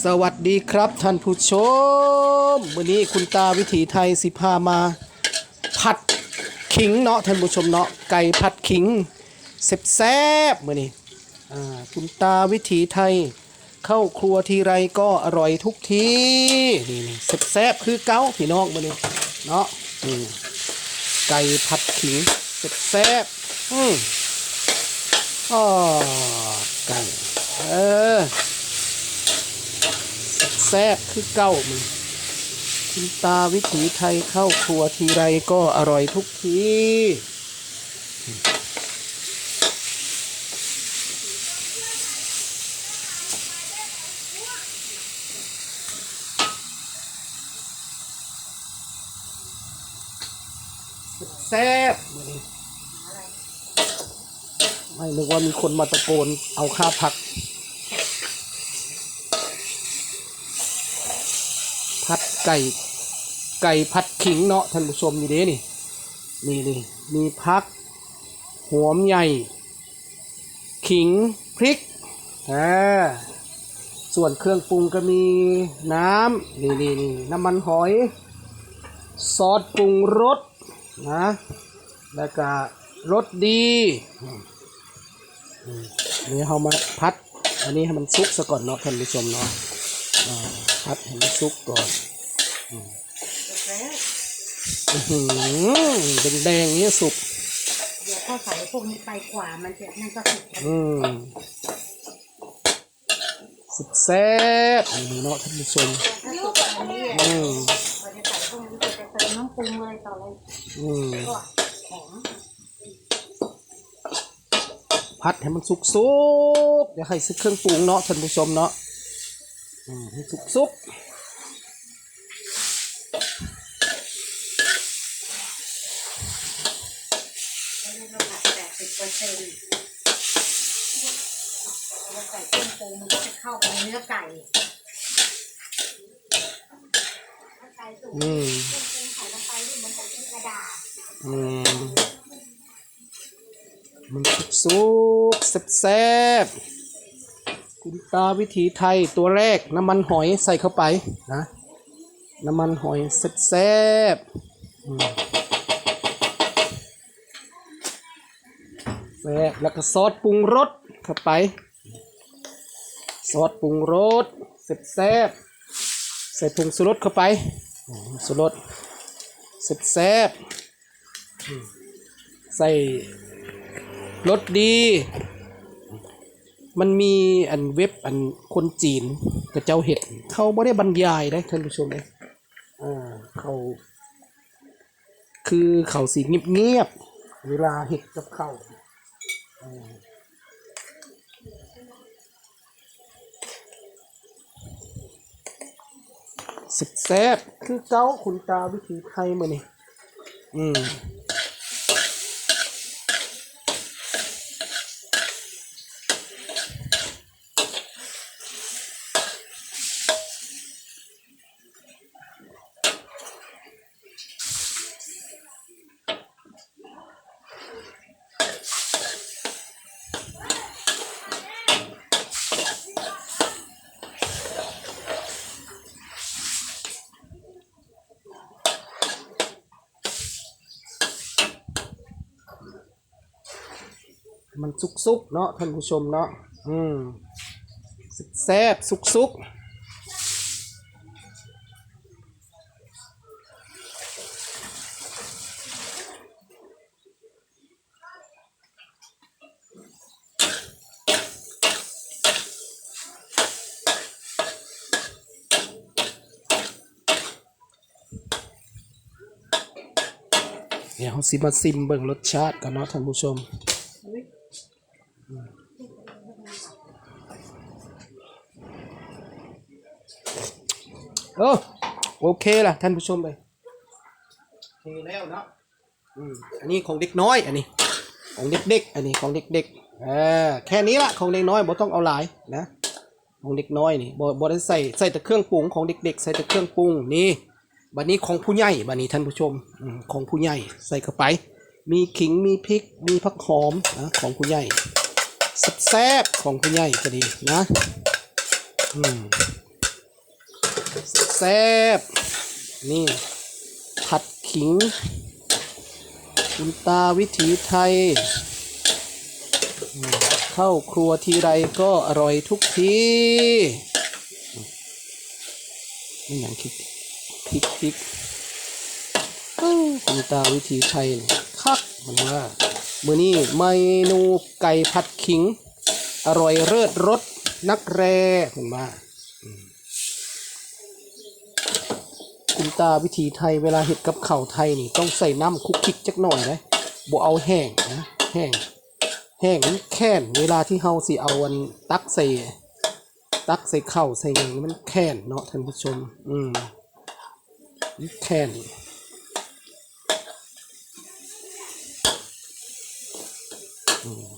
สวัสดีครับท่านผู้ชม วันนี้คุณตาวิถีไทยสิพามา ผัดขิงเนาะท่านผู้ชมเนาะไก่ผัดขิงแซ่บๆมื้อนี้คุณตาวิถีไทย เข้าครัวทีไรก็อร่อยทุกทีนี่นี่แซ่บคือเก้าพี่น้องมื้อนี้เนาะไก่ผัดขิงแซ่บๆอืมอ๋อไก่เออ แซ่บคือเก้ามึงคุณตาวิถีไทยเข้าครัวทีไรก็อร่อยทุกทีแซ่บไม่นึกว่ามีคนมาตะโกนเอาค่าผัก ผัดไก่ไก่ผัดขิงเนาะท่านผู้ชมอยู่เด้นี่นี่นี่มีพักหอมใหญ่ ขิงพริกอ่าส่วนเครื่องปรุงก็มีน้ำนี่นี่นี่น้ำมันหอย ซอสปรุงรสนะแล้วก็รสดีนี่เรามาพัด อันนี้ให้มันสุกซะก่อนเนาะท่านผู้ชมเนาะ พัดให้มันสุกก่อนอืมอื้อหือแดงๆเนี้ยสุก เดี๋ยวพอใส่พวกนี้ไปกว่ามันจะมันก็สุกอืมสุดแซ่บนี่เนาะท่านผู้ชมถ้าสุกอันนี้อืมพอจะใส่พวกนี้ก็จะเติมน้ำปรุงอะไรต่ออะไรอืมก็หอมพัดให้มันสุกสุกๆอย่าให้ซึกเครื่องปรุงเนาะท่านผู้ชมเนาะ อืมให้สุกสุกแล้วนี่เราผัดแปดสิบเปอร์เซ็นต์เราใส่เครื่องปรุงมันก็จะเข้าไปในเนื้อไก่ถ้าไก่สุกๆอืมเครื่องปรุงใส่ลงไปนี่เหมือนกับเป็นกระดาษอืมมันสุกสุกแซ่บแซ่บๆ คุณตาวิถีไทยตัวแรกน้ำมันหอยใส่เข้าไปนะ น้ำมันหอยแซ่บแซ่บแซ่บแล้วก็ซอสปรุงรสเข้าไป ซอสปรุงรสแซ่บแซ่บใส่ผงสุรสเข้าไปสุรสแซ่บแซ่บใส่รสดี มันมีอันเว็บอันคนจีนกับเจ้าเห็ด เขาไม่ได้บรรยายได้ท่านผู้ชมเลยอ่าเขา คือเขาสีเงียบๆเวลาเห็ดกับเขาอ่าสุดแซ่บคือเก้าคุณตาวิถีไทยมาเนี่ยอืม สุกๆเนาะท่านผู้ชมเนาะอืมแซ่บสุกๆเดี๋ยวเราสิมาซิมเบิ่งรสชาติกันเนาะท่านผู้ชม เออโอเคล่ะท่านผู้ชมเลยโอเคแล้วเนาะอืมอันนี้ของเด็กน้อย อันนี้ ของเด็กๆอันนี้ของเด็กๆเออแค่นี้ละของเด็กน้อยบ่ต้องเอาหลายนะของเด็กน้อยนี่บ่บ่ได้ใส่ใส่แต่เครื่องปรุงของเด็ก ๆ ใส่แต่เครื่องปรุงนี่บัดนี้ของผู้ใหญ่บัดนี้ท่านผู้ชมอืมของผู้ใหญ่ใส่เข้าไป มีขิงมีพริกมีผักหอมนะของผู้ใหญ่แซ่บๆของผู้ใหญ่ก็ดีนะอืม แซ่บนี่ผัดขิง คุณตาวิถีไทย เข้าครัวทีไรก็อร่อยทุกทีนี่อย่างคิดพริกพริกคุณตาวิถีไทยคักมันว่ามื้อนี้เมนูไก่ผัดขิง อร่อยเลิศรสนักแร่เห็นว่า คุณตาวิธีไทยเวลาเห็ดกับข้าวไทยนี่ต้องใส่น้ำคุกคิกจักหน่อยนะบ่เอาแห้งนะแห้งแห้งแค้นเวลาที่เฮาสิเอาอันตักใส่ตักใส่ข้าวใส่หยังนี่มันแค้นเนาะท่านผู้ชม อืมแค้นอืม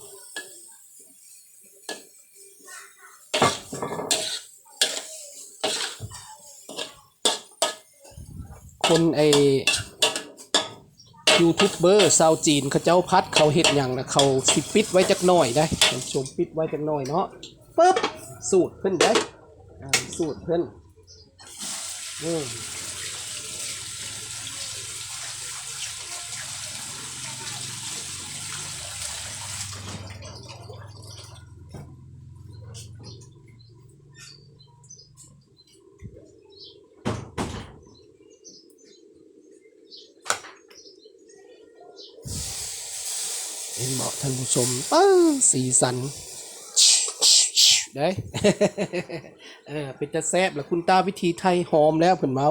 คนไอยูทูบเบอร์ชาวจีนเขาเจ้าพัดเขาเห็ดอย่างนะเขาสิปิดไว้จักหน่อยได้ท่านผู้ชมปิดไว้จักหน่อยเนาะปึ๊บสูตรเพิ่นได้สูตรเพิ่นอืม นบอกท่านผู้ชมป้าสีสันได้เออเป็นจะแซบแล้วคุณตาวิธีไทยหอมแล้วเพิ่นเมา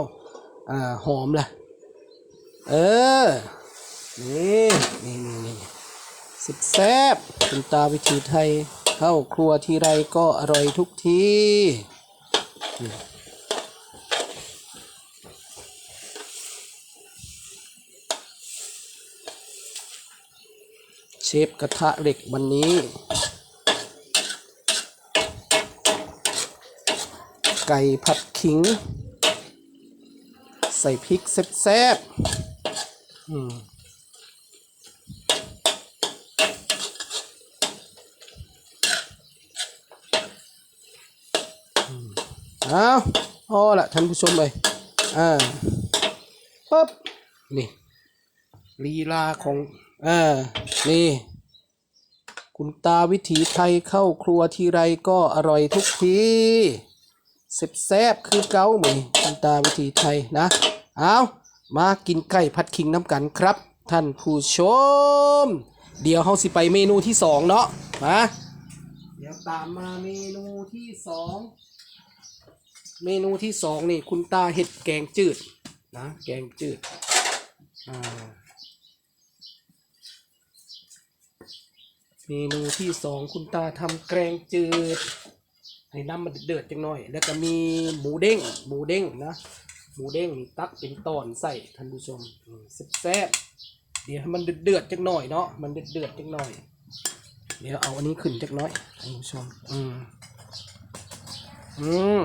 อ่าหอมล่ะ เออ นี่นี่นี่นี่สุดแซบคุณตาวิธีไทยเข้าครัวทีไรก็อร่อยทุกทีอืมเช ฟกระทะเหล็กวันนี้ ไก่ผัดขิง ใส่พริกแซ่บๆอืมอืมเอาพอละท่านผู้ชมเลยอ่าปึ๊บนี่ลีลาของ อ่านี่ คุณตาวิถีไทยเข้าครัวทีไรก็อร่อยทุกทีแซ่บคือเก้าหมือคุณตาวิธีไทยนะเอามากินไก่ผัดขิงน้ำกันครับ ท่านผู้ชม เดี๋ยวเราสิไปเมนูที่สองเนาะมาเดี๋ยวตามมาเมนูที่สองเมนูที่สองนี่คุณตาเห็ดแกงจืดนะแกงจืดอ่า เมนูที่สองคุณตาทำแกงจืด ให้น้ำมันเดือดจังหน่อย แล้วก็มีหมูเด้ง หมูเด้งนะ หมูเด้งตักเป็นตอนใส่ท่านผู้ชมแซ่บเดี๋ยวให้มันเดือดเดือดจังหน่อยเนาะ มันเดือดเดือดจังหน่อย เดี๋ยวเอาอันนี้ขึ้นจักหน่อยท่านผู้ชม อืม อืม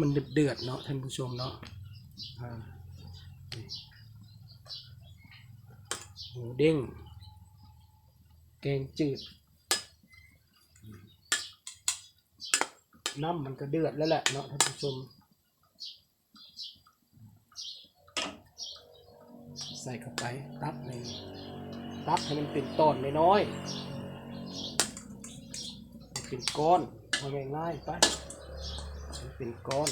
มันเดือดเดือดเนาะท่านผู้ชมเนาะอ่า หมูเด้ง แกงจืด น้ำมันก็เดือดแล้วแหละเนาะท่านผู้ชม ใส่เข้าไปตักในตักให้มันเป็นตอนน้อยๆเป็นก้อนเอาง่ายๆไปเป็นก้อน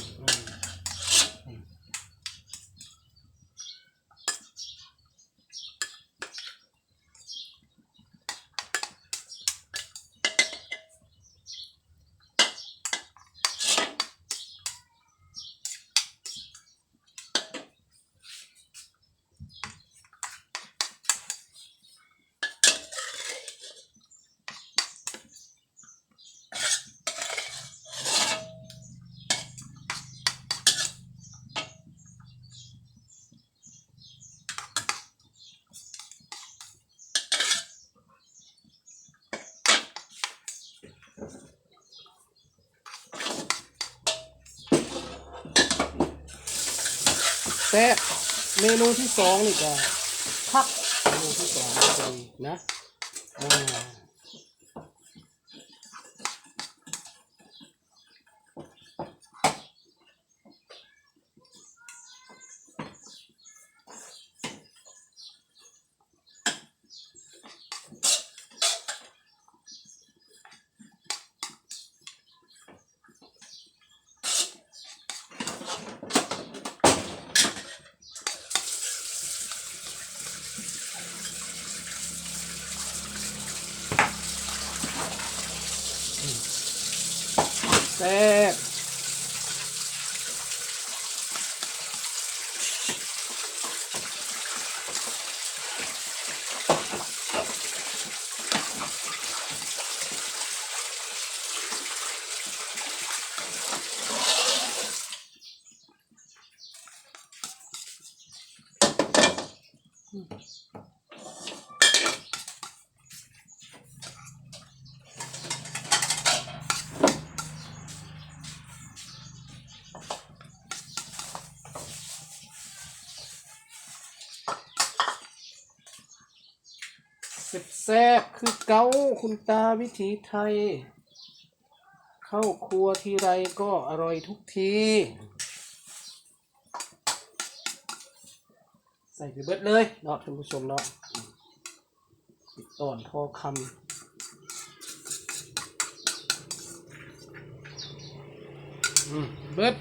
แต่เมนูที่สองนี่ก็พักเมนูที่สองก็จะมีนะอ่า แซ่บแซ่บคือเกาคุณตาวิถีไทย เข้าครัวทีไรก็อร่อยทุกที ใส่ไปเบิดเลยเนาะท่านผู้ชมเนาะปิดอ่อนพอคำเบิด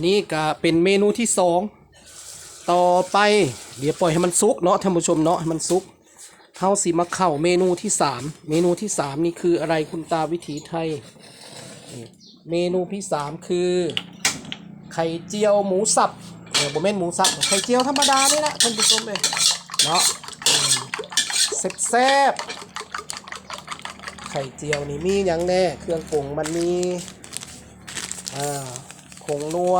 นนี้ก็เป็นเมนูที่สองต่อไปเดี๋ยวปล่อยให้มันสุกเนาะท่านผู้ชมเนาะให้มันสุกเฮาสิมาเข้าเมนูที่สามเมนูที่สามนี่คืออะไรคุณตาวิถีไทย เมนูที่สามคือไข่เจียวหมูสับเออบ่แม่นหมูสับไข่เจียวธรรมดานี่แหละท่านผู้ชมเลยเนาะอืมแซ่บไข่เจียวนี่มีหยังแน่ เครื่องปรุงมันมีอ่า งนัว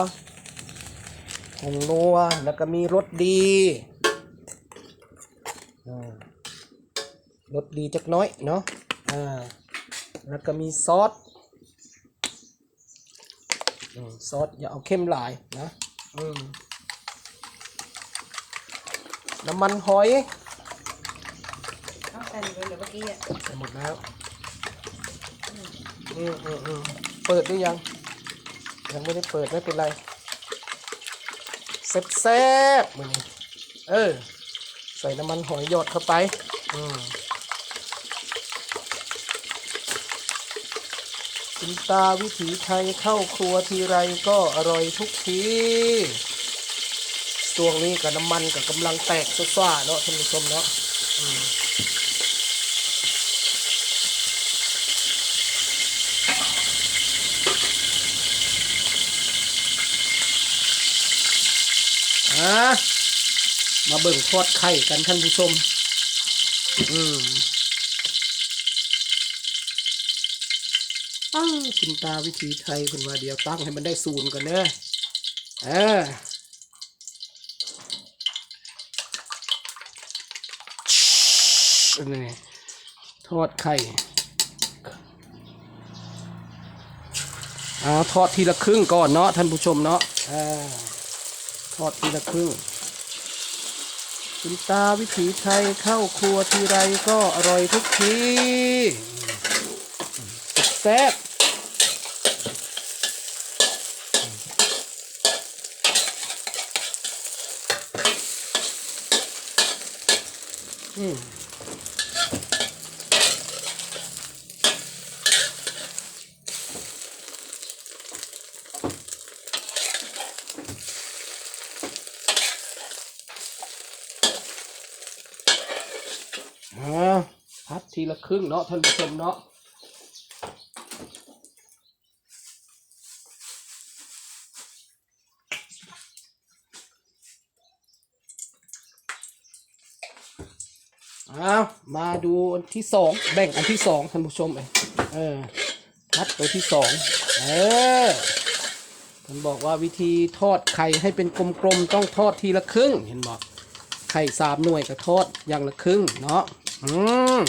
ผงนัว แล้วก็มีรสดีอ่ารสดีจักน้อยเนาะอ่าแล้วก็มีซอสอืมซอสอย่าเอาเข้มหลายนะน้ำมันหอยเอาใส่ไปเลยเมื่อกี้อะใส่หมดแล้วอืมอืมอืมเปิดหรือยัง ยังไม่ได้เปิดไม่เป็นไรแซ่บแซ่บๆมือนี้เออ ใส่น้ำมันหอยหยดเข้าไป อืมคุณตาวิถีไทยเข้าครัวทีไรก็อร่อยทุกทีช่วงนี้กับน้ำมันกับกำลังแตกซ่าๆเนาะท่านผู้ชมเนาะอืม อะ มาเบิ่งทอดไข่กันท่านผู้ชม อืมอ้าวคุณตาวิธีไทยเป็นว่าเดียวตั้งให้มันได้ศูนย์ก่อนเนอะเออนี่ทอดไข่เอาทอดทีละครึ่งก่อนเนาะท่านผู้ชมเนาะอทอดทีละครึ่ง คุณตาวิถีไทยเข้าครัวทีไรก็อร่อยทุกทีแซ่บอืมอ่าพัด ทีละครึ่งเนาะท่านผู้ชมเนาะเอามาดูอันที่สองแบ่งอันที่สองท่านผู้ชมเอยเออพัดตัวที่สองเออท่านบอกว่าวิธีทอดไข่ให้เป็นกลมๆต้องทอดทีละครึ่งเห็นบอกไข่สามหน่วยก็ทอดอย่างละครึ่งเนาะอืม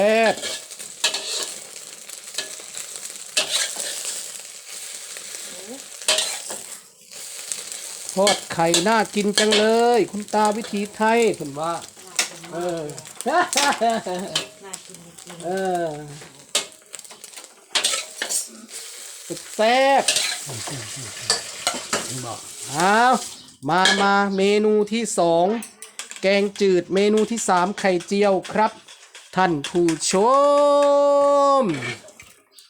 ซ่บทอดไข่น่ากินจังเลย คุณตาวิธีไทยผมว่า เออน่ากินจริเออสุดแซ่บเอามามาเมนูที่สอง แกงจืดเมนูที่สามไข่เจียวครับ ท่านผู้ชม